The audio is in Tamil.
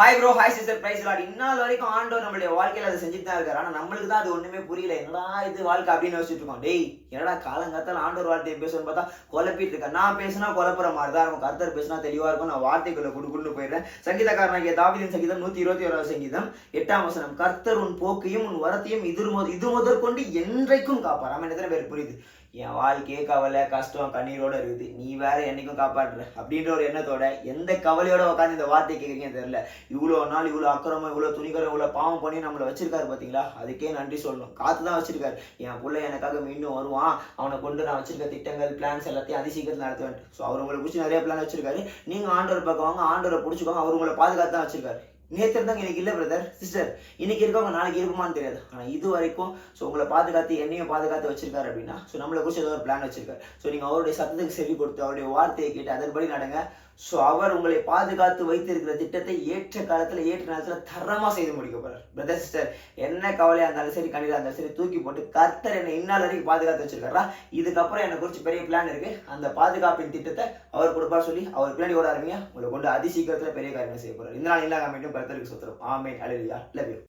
Hi bro hi sister praise lord இந்நாள் வரைக்கும் ஆண்டவர் நம்மளுடைய வாழ்க்கையில அதை செஞ்சுட்டு தான் இருக்காரு. ஆனா நம்மளுக்கு தான் அது ஒண்ணுமே புரியல. என்னடா இது வாழ்க்கை அப்படின்னு யோசிச்சுட்டு இருக்கோம். டேய் என்னடா காலங்காத்தால் ஆண்டவர் வார்த்தையை பேசணும்னு பார்த்தா குழப்பிட்டு இருக்கேன் நான் பேசினா குழப்புற மாதிரி தான் இருக்கும். கர்த்தர் பேசினா தெளிவா இருக்கும். நான் வார்த்தைக்குள்ள குடுக்குன்னு போயிடுறேன். சங்கீதக்காரனாகிய தாவிதின் சங்கீதம் நூத்தி இருபத்தி ஓராவது சங்கீதம் எட்டாம் வசனம். கர்த்தர் உன் போக்கையும் உன் வரத்தையும் இது முதல் இது முதற்கொண்டு என்றைக்கும் காப்பார். ஆமா எத்தனை பேர் புரியுது? என் வாழ்க்கையே கவலை கஷ்டம் கண்ணீரோட இருக்குது. நீ வேற என்னைக்கும் காப்பாற்றுற அப்படின்ற ஒரு எண்ணத்தோட எந்த கவலையோட உட்காந்து இந்த வார்த்தை கேட்குறீங்கன்னு தெரியல. இவ்வளோ நாள் இவ்வளோ அக்கிரமம் இவ்வளோ துணிகரம் இவ்வளோ பாவம் பண்ணி நம்மளை வச்சிருக்காரு பார்த்தீங்களா அதுக்கே நன்றி சொல்லணும். காத்து தான் வச்சிருக்காரு. என் பிள்ளை எனக்காக மீண்டும் வருவான். அவனை கொண்டு நான் வச்சிருக்க திட்டங்கள் பிளான்ஸ் எல்லாத்தையும் அதிசீக்கிரத்தில் நடத்துவேன். ஸோ அவர் உங்களை பிடிச்சி நிறைய பிளான் வச்சிருக்காரு. நீங்கள் ஆண்டவர் பக்கம் வாங்க. ஆண்டவரை பிடிச்சிக்கோங்க. அவர் உங்களை பாதுகாத்து தான் வச்சிருக்காரு. நேற்று இருந்தாங்க இன்னைக்கு இல்லை பிரதர் சிஸ்டர் இன்னைக்கு இருக்கவங்க நாளைக்கு இருக்குமான்னு தெரியாது. ஆனால் இது வரைக்கும் ஸோ உங்களை பாதுகாத்து என்னையும் பாதுகாத்து வச்சிருக்காரு அப்படின்னா ஸோ நம்மளை குறிச்சு ஏதோ ஒரு பிளான் வச்சிருக்காரு. ஸோ நீங்கள் அவருடைய சத்தத்துக்கு செவி கொடுத்து அவருடைய வார்த்தையை கேட்டு அதன்படி நடங்க. ஸோ அவர் உங்களை பாதுகாத்து வைத்திருக்கிற திட்டத்தை ஏற்ற காலத்தில் ஏற்ற நேரத்தில் தரமாக செய்து முடிக்க போறார். பிரதர் சிஸ்டர் என்ன கவலையாக இருந்தாலும் சரி கண்ணீராக இருந்தாலும் சரி தூக்கி போட்டு கர்த்தர் என்னை இந்நாள் வரைக்கும் பாதுகாத்து வச்சிருக்காரா? இதுக்கப்புறம் என்னை குறித்து பெரிய பிளான் இருக்கு. அந்த பாதுகாப்பின் திட்டத்தை அவர் கொடுப்பார் சொல்லி அவர் பின்னாடி ஓட ஆரம்பிங்க உங்களை கொண்டு அதிசீக்கிரத்தில் பெரிய காரியங்கள் செய்ய போறார். இந்த நாள் இல்லாம மீண்டும் கர்த்தருக்கு சுத்திரம் ஆமேன். அழகியா லவ் யூ